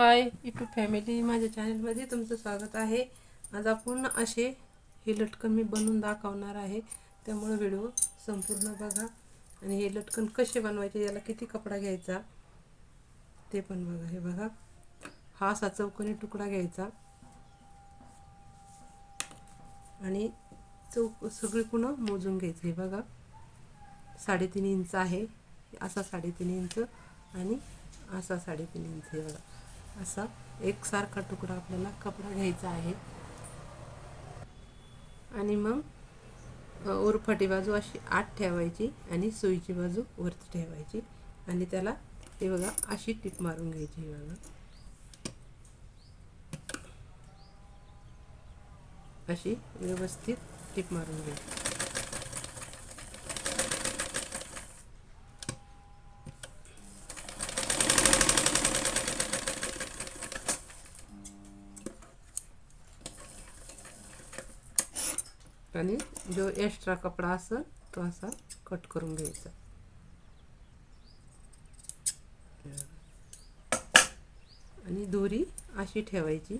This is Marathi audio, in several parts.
हाय इटू फॅमिली माझ्या चॅनलमध्ये तुमचं स्वागत आहे. आज आपण असे हे लटकन मी बनवून दाखवणार आहे. त्यामुळे व्हिडिओ संपूर्ण बघा. आणि हे लटकन कसे बनवायचे याला किती कपडा घ्यायचा ते पण बघा. हे बघा. हा असा चौकोनी तुकडा घ्यायचा. आणि चौक सगळी पुन्हा मोजून घ्यायचं. हे बघा. साडेतीन इंच आहे. असा साडेतीन इंच आणि असा साडेतीन इंच. हे बघा. असा एकसारखा तुकडा आपल्याला कपडा घ्यायचा आहे. आणि मग उरफाटी बाजू अशी आत ठेवायची आणि सुईची बाजू वरती ठेवायची. आणि त्याला हे बघा अशी टीप मारून घ्यायची हे बघा. अशी व्यवस्थित टीप मारून घ्यायची. आणि जो एक्स्ट्रा कपडा असेल तो असा कट करून घ्यायचा. आणि दोरी अशी ठेवायची.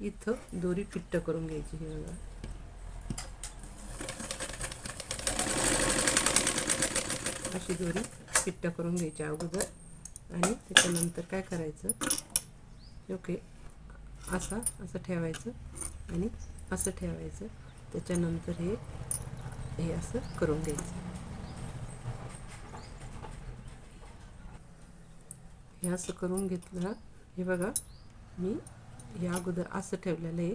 इथं दोरी पिट्ट करून घ्यायची हे बघा. अशी दोरी पिट्ट करून घ्यायची अगोदर. आणि त्याच्यानंतर काय करायचं? ओके. असा असं ठेवायचं आणि असं ठेवायचं. त्याच्यानंतर हे हे असं करून घ्यायचं. हे असं करून घेतलं हे बघा मी या अगोदर असं ठेवलेलं आहे.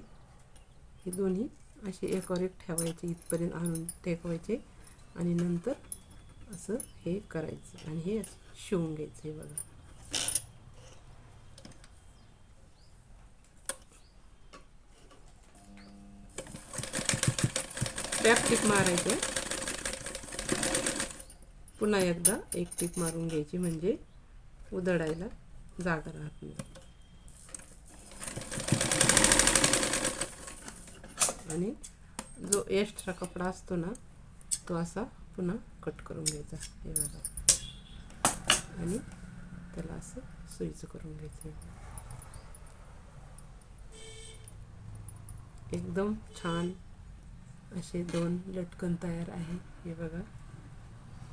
हे दोन्ही असे एकावर एक ठेवायचे इथपर्यंत आणून टेकवायचे आणि नंतर असं हे करायचं आणि हे शिवून घ्यायचं हे बघा. टॅप टिप मारायचं पुन्हा एकदा एक टिप मारून घ्यायची म्हणजे उधळायला जागा राहत नाही. आणि जो एक्स्ट्रा कपडा असतो ना तो असा पुन्हा कट करून घ्यायचा हे बघा. आणि त्याला असं सुईचं करून घ्यायचं एकदम छान असे दोन लटकन तयार आहे. हे बघा.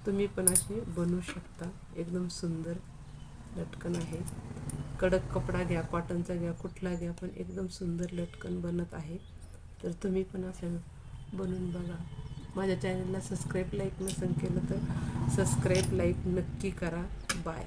तुम्ही पण असे बनवू शकता. एकदम सुंदर लटकन आहे. कडक कपडा घ्या कॉटनचा घ्या कुठला घ्या पण एकदम सुंदर लटकन बनत आहे. तर तुम्ही पण असं बनवून बघा. माझ्या चॅनलला सबस्क्राईब लाईक नसेल केलं तर सबस्क्राईब लाईक नक्की करा. बाय